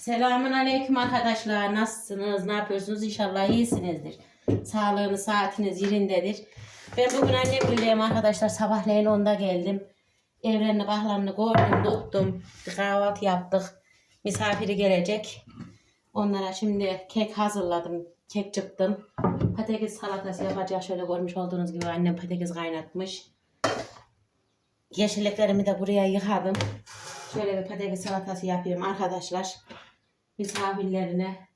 Selamun aleyküm arkadaşlar. Nasılsınız? Ne yapıyorsunuz? İnşallah iyisinizdir. Sağlığınız, saatiniz yerindedir. Ben bugün annemleyim arkadaşlar. Sabahleyin onda geldim. Evlerini, kahlarını gördüm, tuttum. Kahvaltı yaptık. Misafiri gelecek. Onlara şimdi kek hazırladım. Kek çıktım. Patates salatası yapacak. Şöyle görmüş olduğunuz gibi annem patates kaynatmış. Yeşilliklerimi de buraya yıkadım. Şöyle bir patates salatası yapayım arkadaşlar. Misafirlerine.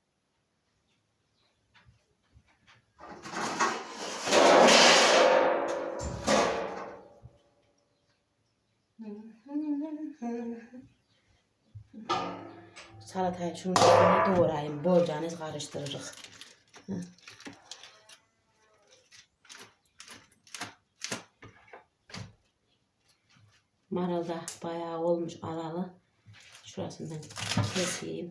Salatayı şunun üstüne doğrayayım. Bolcanız karıştırırız. Hı. Marul da bayağı olmuş alalı. Şurasından keseyim.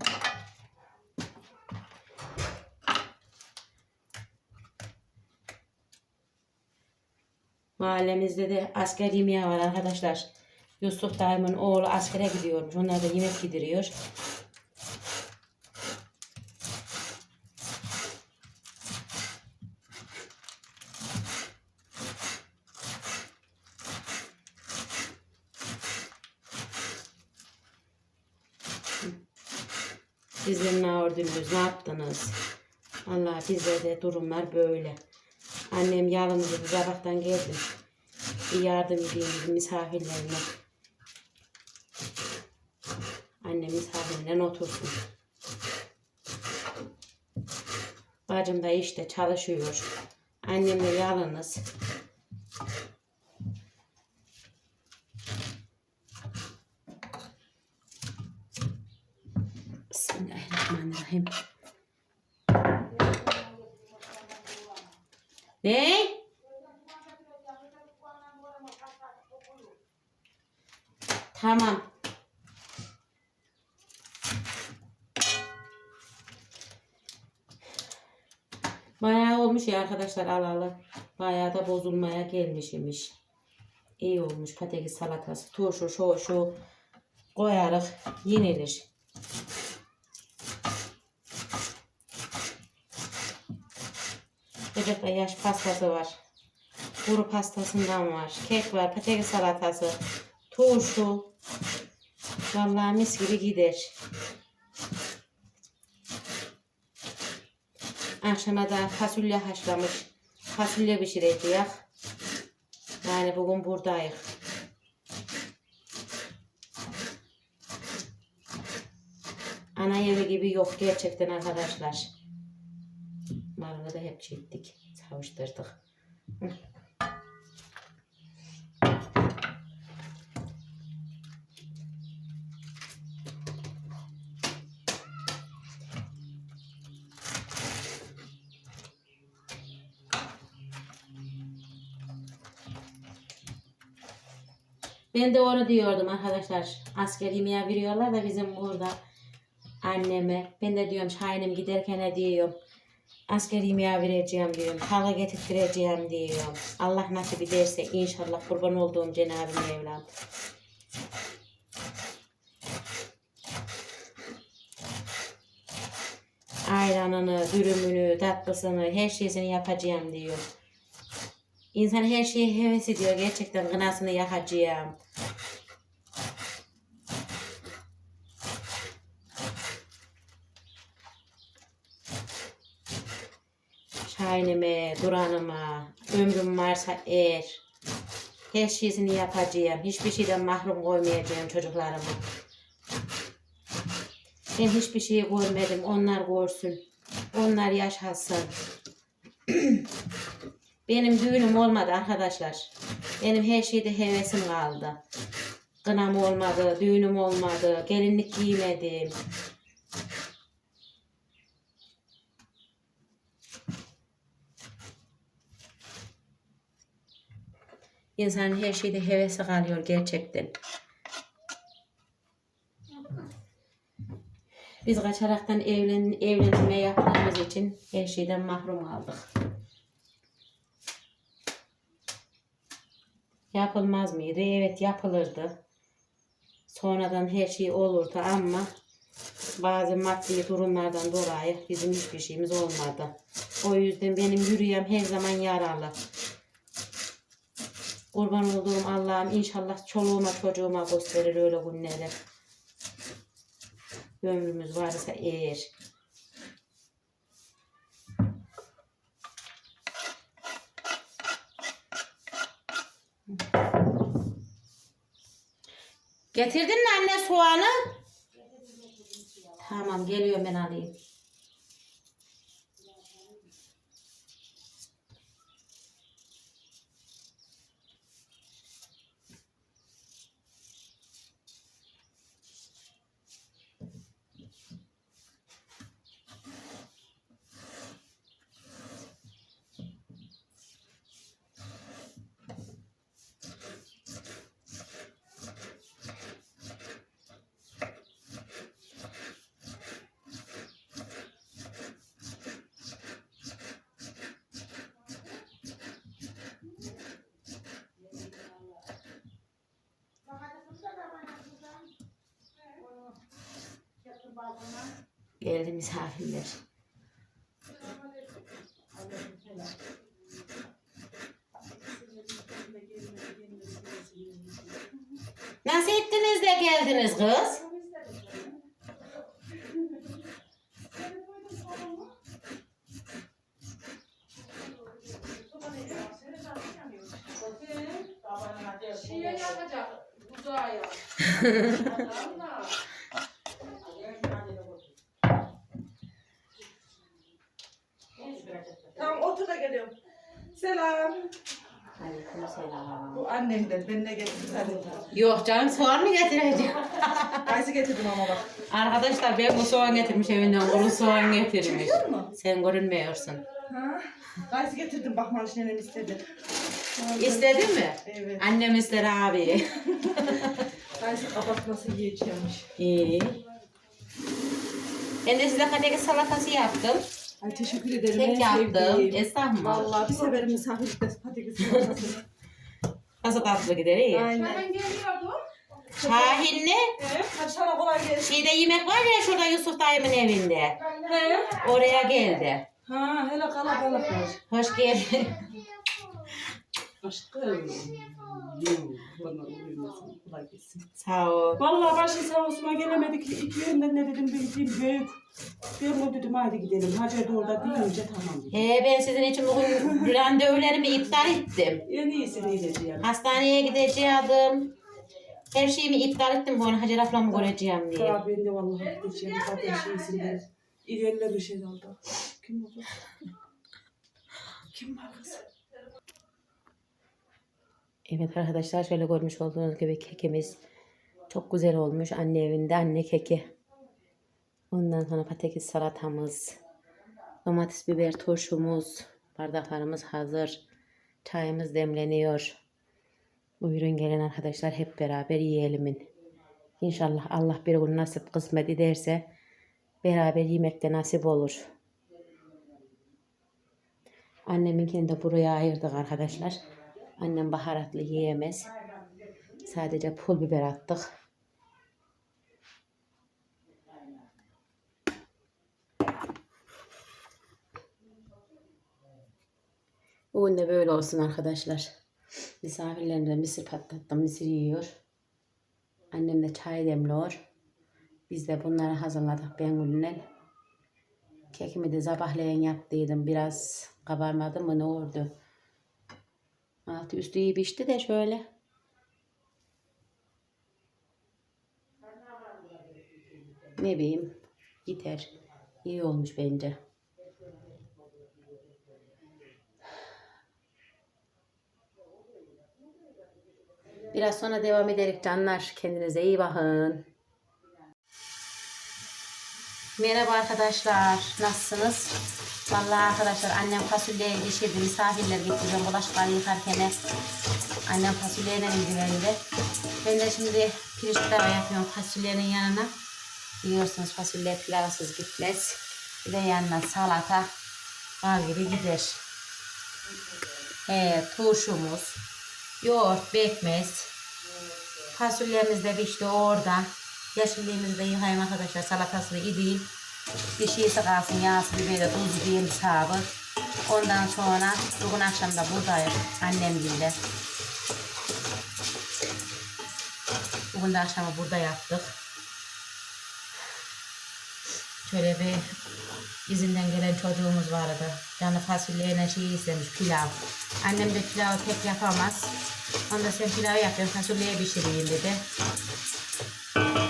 Mahallemizde de asker yemeği var arkadaşlar. Yusuf dayımın oğlu askere gidiyormuş. Onlar da yemek gidiriyor. Sizin ne gördünüz, ne yaptınız? Allah bizde de durumlar böyle. Annem yalnız bir sabahtan geldim. Bir yardım edeyim misafirlerine. Annem misafirine otursun. Bacım da işte çalışıyor. Annem de yalnız. Bismillahirrahmanirrahim. Ne? Tamam. Bayağı olmuş ya arkadaşlar alalı. Bayağı da bozulmaya gelmiş imiş. İyi olmuş patates salatası. Turşu şu şu koyarak yenilir. Çocukta yaş pastası var. Kuru pastasından var. Kek var. Patates salatası. Turşu. Vallahi mis gibi gider. Akşama da fasulye haşlamış. Fasulye pişireceğiz. Yani bugün buradayız. Ana yemeği gibi yok gerçekten arkadaşlar. Hep çektik. Savuşturduk. Ben de onu diyordum arkadaşlar. Asker yemeğe veriyorlar da bizim burada anneme. Ben de diyorum Şahin'im giderken ne diyorum. Asker yemeğe vereceğim diyorum. Hala getirtireceğim diyorum. Allah nasip ederse inşallah kurban olduğum Cenab-ı Mevlam. Ayranını, dürümünü, tatlısını, her şeysini yapacağım diyor. İnsan her şeye heves ediyor. Gerçekten gınasını yakacağım. Şahinime, Duran'ıma, ömrüm varsa eğer her şeysini yapacağım. Hiçbir şeyden mahrum koymayacağım çocuklarımı. Ben hiçbir şey görmedim. Onlar görsün. Onlar yaşasın. Benim düğünüm olmadı arkadaşlar. Benim her şeyde hevesim kaldı. Kınam olmadı, düğünüm olmadı, gelinlik giymedim. İnsanın her şeyde hevesi kalıyor gerçekten. Biz kaçaraktan evlen, evlenme yaptığımız için her şeyden mahrum kaldık. Yapılmaz mıydı? Evet yapılırdı. Sonradan her şey olurdu ama bazı maddi durumlardan dolayı bizim hiçbir şeyimiz olmadı. O yüzden benim yürüyem her zaman yaralı. Kurban olduğum Allah'ım inşallah çoluğuma çocuğuma gösterir öyle günleri. Ömrümüz varsa eğer. Getirdin mi anne soğanı? Tamam geliyorum ben alayım. Geldi misafirler. Nasıl ettiniz de geldiniz kız? Şeye yakacak. Buzağa yak. Valla. Tamam otur da geliyorum. Selam. Aleykümselam. Bu annemden ben ne getirdim hadi. Yok canım soğan mı getireceğim? Kayısı getirdim ama bak. Arkadaşlar ben bu soğan getirmiş evinden kuru soğan getirmiş. Biliyor musun? Sen görünmüyorsun. Ha? Kayısı getirdim bak Mariş nenem istedi. İstedin mi? Evet. Annem ister abi. Kayısı kapatması yiyeceğimmiş. İyi. Ben de size kadeki salatası yaptım. Ay teşekkür ederim. Tek en yaptım. sevdiğim. Estağfurullah. Vallahi bir severim misafirlikte patates salatası. Nasıl tatlı gider iyi. Aynen. Hemen geliyordu. Şahinli. Evet. Kolay gelsin. Şeyde yemek var ya şurada Yusuf dayımın evinde. He? Oraya geldi. Ha hele kalabalık var. Hoş geldin. Aşkım. Yuh, bana uyumasın. Kolay gelsin. Sağ ol. Vallahi başı sağ olsun gelemedik. İki yönden ne dedim bildiğim büyük. Ben o dedim hadi gidelim. Hacer de orada deyince tamam dedim. He, ben sizin için bugün randevularımı iptal ettim. En iyisi neydi Hastaneye gideceğim. Her şeyimi iptal ettim bu arada Hacer ablamı göreceğim diye. Ya ben de vallahi gideceğim. Zaten şeysinden. İlerler bir şey oldu. Kim oldu? Kim var kız? Evet arkadaşlar şöyle görmüş olduğunuz gibi kekimiz çok güzel olmuş. Anne evinde anne keki. Ondan sonra patates salatamız, domates biber turşumuz, bardaklarımız hazır. Çayımız demleniyor. Buyurun gelin arkadaşlar hep beraber yiyelim. İnşallah Allah bir gün nasip kısmet ederse beraber yemek de nasip olur. Anneminkini de buraya ayırdık arkadaşlar. Annem baharatlı yiyemez. Sadece pul biber attık. Bugün de böyle olsun arkadaşlar. Misafirlerimize mısır patlattım. Mısır yiyor. Annem de çay demliyor. Biz de bunları hazırladık ben Gülnel. Kekimi de sabahleyin yaptıydım. Biraz kabarmadı mı ne oldu? Altı üstü iyi pişti de şöyle. Ne bileyim. Gider. İyi olmuş bence. Biraz sonra devam ederek canlar. Kendinize iyi bakın. Merhaba arkadaşlar. Nasılsınız? Vallahi arkadaşlar annem fasulyeyi pişirdi. Misafirler getireceğim. Bulaşıkları yıkarken annem fasulyeyle ilgilendi. Ben de şimdi pirinç pilavı yapıyorum fasulyenin yanına. Biliyorsunuz fasulye pilavsız gitmez. Bir de yanına salata bal gibi gider. He, turşumuz, yoğurt, bekmez. Fasulyemiz de pişti orada. Yeşilliğimizi de yıkayayım arkadaşlar. Salatasını edeyim. Bir şeysi kalsın yağsı biberi tuzu diyeyim hesabı. Ondan sonra bugün akşam da buradayım annemgille. Bugün de akşamı burada yaptık. Şöyle bir izinden gelen çocuğumuz vardı. Canı fasulyeyle şey istemiş pilav. Annem de pilavı pek yapamaz. Onda sen pilav yap ben fasulyeye pişireyim dedi.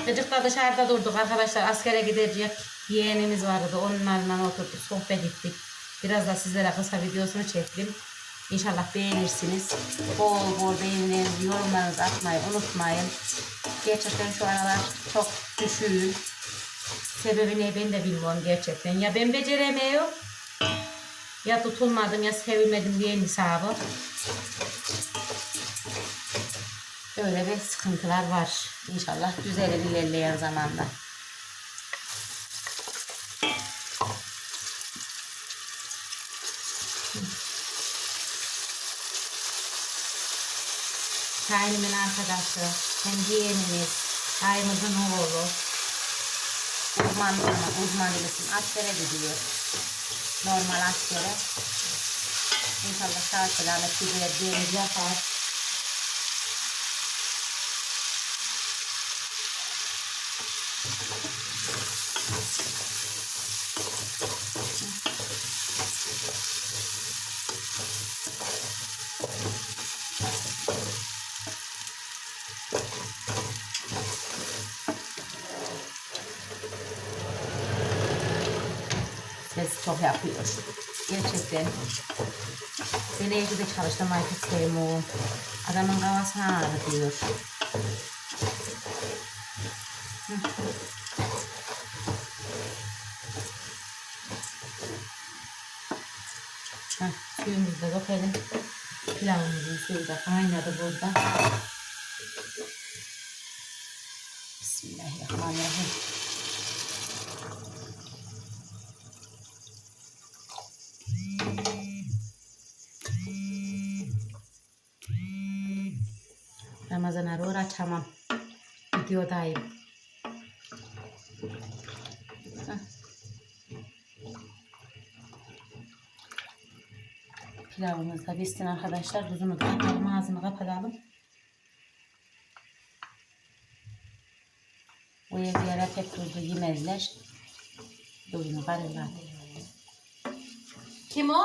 Çocuklar dışarıda durduk arkadaşlar askere gidecek yeğenimiz vardı onlarla oturduk sohbet ettik. Biraz da sizlere kısa videosunu çektim. İnşallah beğenirsiniz. Bol bol beğenilerinizi yorumlarınızı atmayı unutmayın. Gerçekten şu aralar çok düşüğüm. Sebebi ne ben de bilmiyorum gerçekten. Ya ben beceremiyorum ya tutulmadım ya sevilmedim diye hesabı. Böyle bir sıkıntılar var. İnşallah düzelir ilerleyen zamanda. Kaynımın arkadaşı, hem yeğenimiz, dayımızın oğlu, uzman, uzman değilsin, askere gidiyor. Normal askere. İnşallah sağ selamet gider, deniz yapar. Çok yapıyor. Gerçekten. Seneye de çalıştırmayı pek sevmiyorum. Adamın kafası ağrıyor. Heh, suyumuzu da dökelim. Pilavımızın suyu da kaynadı burada. Bismillahirrahmanirrahim. Ramazan arıyor açamam. Videodayım. Pilavımız da pişsin arkadaşlar. Tuzunu da. Ağzını kapatalım. Bu evlere pek tuzlu yemezler. Tuzunu kararlar. Kim o?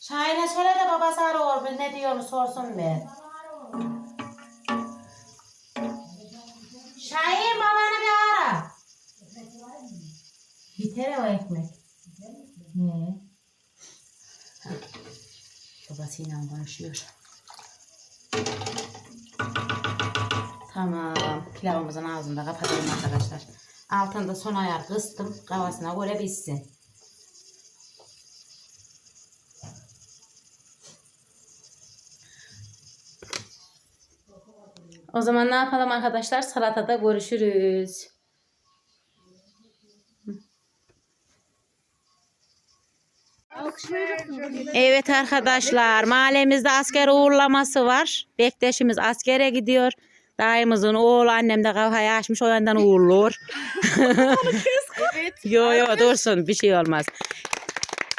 Şahin'e söyle de babası arıyor. Ne diyor sorsun be. O ekmek. Ne? Babasıyla konuşuyor. Tamam. Pilavımızın ağzını da kapatalım arkadaşlar. Altında son ayar kıstım. Kavasına göre bitsin. O zaman ne yapalım arkadaşlar? Salatada görüşürüz. Evet arkadaşlar mahallemizde asker uğurlaması var. Bektaşımız askere gidiyor. Dayımızın oğlu annem de kafayı açmış o yandan uğurluyor. yo yo dursun bir şey olmaz.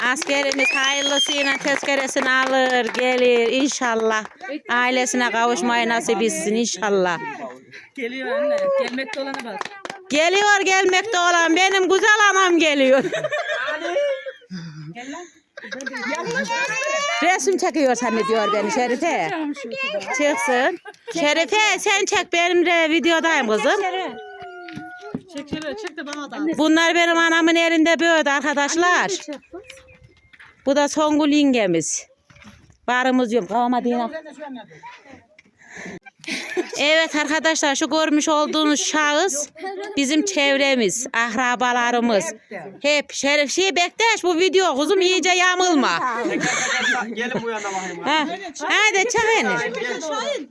Askerimiz hayırlısıyla tezkeresini alır gelir inşallah. Ailesine kavuşmayı nasip etsin inşallah. Geliyor anne. Gelmekte olana bak. Geliyor gelmekte olan benim güzel anam geliyor. Resim çekiyor zannediyor beni Şerife. Çıksın. Şerife sen çek benim de videodayım kızım. Çek çek çek de bana da. Bunlar benim anamın elinde büyüdü arkadaşlar. Bu da Songül yengemiz. Barımız yok. Kavama değil. Evet arkadaşlar şu görmüş olduğunuz şahıs bizim çevremiz, akrabalarımız. Hep şerif şey bekleş bu video kuzum iyice yamılma. Gelin bu yana bakayım. Ha, hadi çekinin.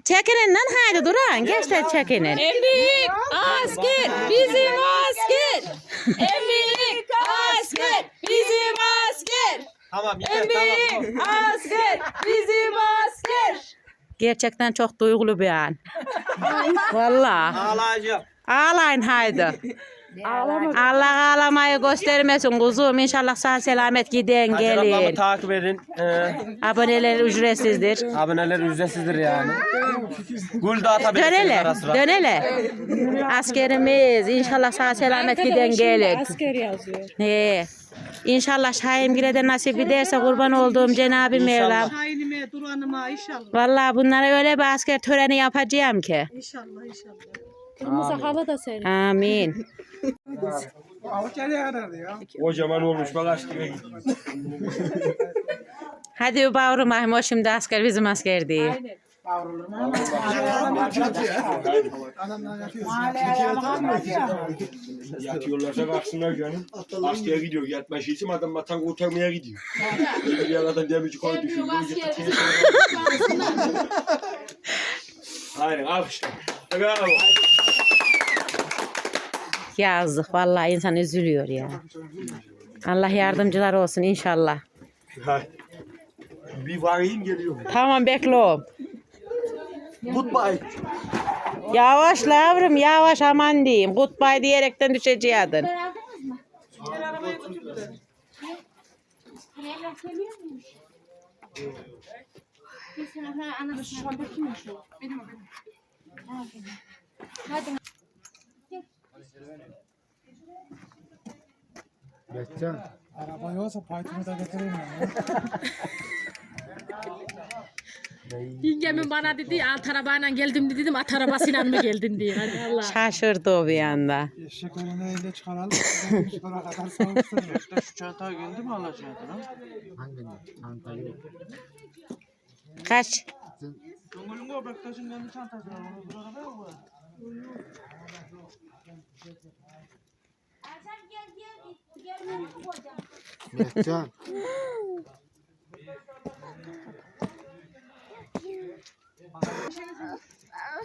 Çekinin lan haydi duran geç de çekinin. Büyük asker bizim asker. Büyük asker bizim asker. Tamam yeter tamam. Asker bizim asker. Gerçekten çok duygulu bir an. Vallahi. Ağlayacağım. Ağlayın haydi. Allah ağlamayı göstermesin kuzum. İnşallah sağ selamet giden gelin. takip edin. Ee, Aboneler ücretsizdir. aboneler ücretsizdir yani. Gül de atabilirsiniz Dönele, ara sıra. dönele. Askerimiz inşallah sağ selamet giden gelin. Asker yazıyor. He. İnşallah Şahimgil'e de nasip ederse kurban olduğum Cenab-ı Mevlam. Şahinime, Duran'ıma inşallah. Vallahi bunlara öyle bir asker töreni yapacağım ki. İnşallah inşallah. Kırmızı halı da serin. Amin. Kocaman olmuş bak aşkına gidiyor. Hadi bavrum ahim o şimdi asker bizim asker değil. Yatıyorlarsa kalksınlar canım. Askere gidiyor. Yatma için adam vatan kurtarmaya gidiyor. Bir yerden demirci koy düşüyor. Aynen alkışlar. Bravo. Yazık vallahi insan üzülüyor ya. Allah yardımcılar olsun inşallah. Hay. Bir varayım geliyorum. Tamam bekle oğlum. Goodbye. Yavaş lavrum yavaş aman diyeyim. Goodbye diyerekten düşeceydin. Yengemin bana dedi alt arabayla geldim dedim at arabasıyla mı geldin diye. Hadi Allah. Şaşırdı o bir anda. Eşek olanı elde çıkaralım. Sonra kadar savursun. Şu çanta geldi mi Allah çantana? Kaç? Cumhur'un o Bektaş'ın kendi çantası var. Onu bu arabaya mı var? Mehcan.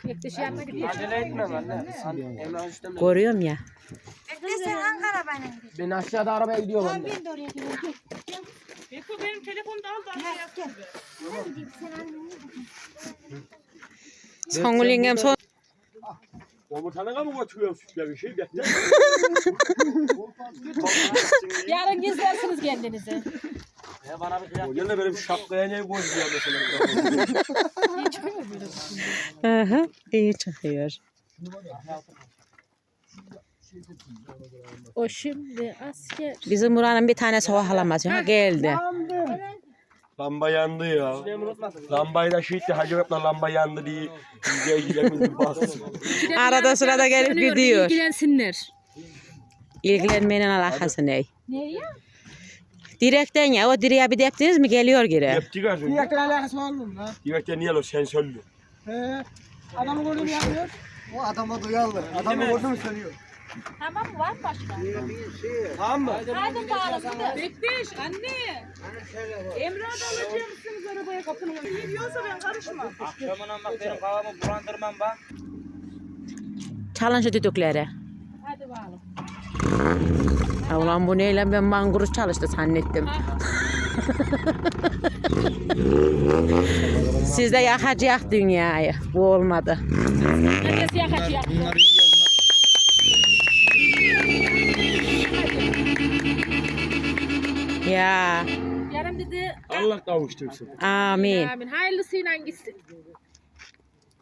Bektaş yanına gidiyor. Acele etme anne. Emrah üstten Görüyorum ya. Ben aşağıda arabaya gidiyorum anne. Beko benim telefonda al da anne yapsın. Songülüngem son. Komutanına mı götürüyorum sütleri şey bekle. Yarın gizlersiniz kendinizi. Ya bana bir kıyak. O yine benim şapkaya ne bozuyor mesela. Hı hı. İyi çıkıyor. O şimdi asker. Bizim buranın bir tane soğuk alamaz. Ha geldi. Lamba yandı ya. Lambayı da şiitti Hacı Rep'le lamba yandı diye izleyicilerimiz bastı. Arada sırada gelip Sönüyor, gidiyor. İlgilensinler. İlgilenmenin alakası ne? Nereye? Direkten ya. O direğe bir deptiniz mi geliyor geri. Yaptık az önce. Diyekten alakası var mı lan? Direkten niye lo sensörlü. He. Adamı gördüm yanıyor. O adama duyarlı. Adamı gördüm sönüyor. Tamam mı? Var mı başka? Tamam mı? Hadi bağlı. Bekleş anne. Emrah'ı da alacak mısınız arabaya kapının önüne? Gidiyorsa ben karışmam. Akşamına bak benim kafamı bulandırmam bak. Çalın şu düdükleri. Hadi bağlı. Ha, ulan bu neyle ben manguruz çalıştı zannettim. Siz de yakacak dünyayı. Bu olmadı. Herkes yakacak. Ya. Yarın dedi. Allah kavuştursun. Amin. Amin. Hayırlısıyla gitsin.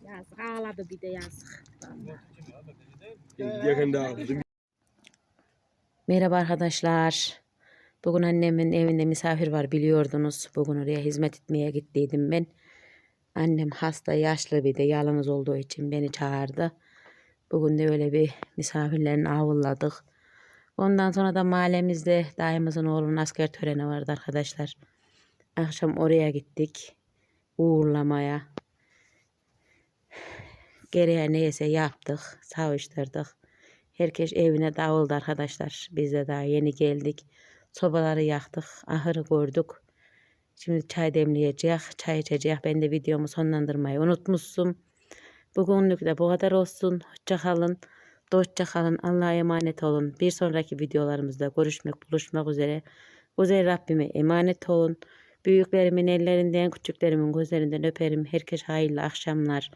Yazık ağladı bir de yazık. Yakında aldım. Merhaba arkadaşlar. Bugün annemin evinde misafir var biliyordunuz. Bugün oraya hizmet etmeye gittiydim ben. Annem hasta, yaşlı bir de yalnız olduğu için beni çağırdı. Bugün de öyle bir misafirlerini avulladık. Ondan sonra da mahallemizde dayımızın oğlunun asker töreni vardı arkadaşlar. Akşam oraya gittik. Uğurlamaya. Geriye neyse yaptık. Savuşturduk. Herkes evine dağıldı arkadaşlar. Biz de daha yeni geldik. Sobaları yaktık. Ahırı gördük. Şimdi çay demleyeceğiz. Çay içeceğiz. Ben de videomu sonlandırmayı unutmuşum. Bugünlük de bu kadar olsun. Hoşça kalın. Dostça kalın. Allah'a emanet olun. Bir sonraki videolarımızda görüşmek, buluşmak üzere. Güzel Rabbime emanet olun. Büyüklerimin ellerinden, küçüklerimin gözlerinden öperim. Herkes hayırlı akşamlar.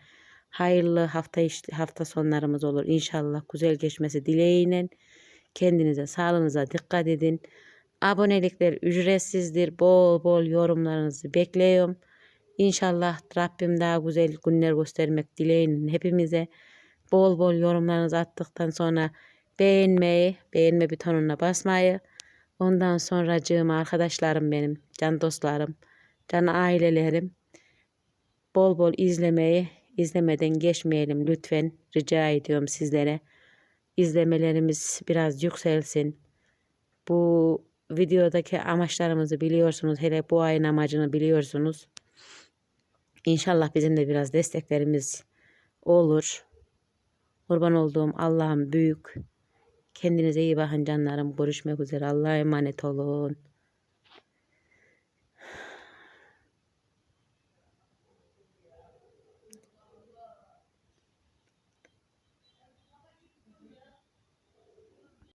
Hayırlı hafta hafta sonlarımız olur. İnşallah güzel geçmesi dileğiyle. Kendinize, sağlığınıza dikkat edin. Abonelikler ücretsizdir. Bol bol yorumlarınızı bekliyorum. İnşallah Rabbim daha güzel günler göstermek dileğiyle hepimize. Bol bol yorumlarınızı attıktan sonra beğenmeyi, beğenme butonuna basmayı. Ondan sonra arkadaşlarım benim, can dostlarım, can ailelerim. Bol bol izlemeyi, izlemeden geçmeyelim lütfen. Rica ediyorum sizlere. İzlemelerimiz biraz yükselsin. Bu videodaki amaçlarımızı biliyorsunuz. Hele bu ayın amacını biliyorsunuz. İnşallah bizim de biraz desteklerimiz olur. Kurban olduğum Allah'ım büyük. Kendinize iyi bakın canlarım. Görüşmek üzere. Allah'a emanet olun.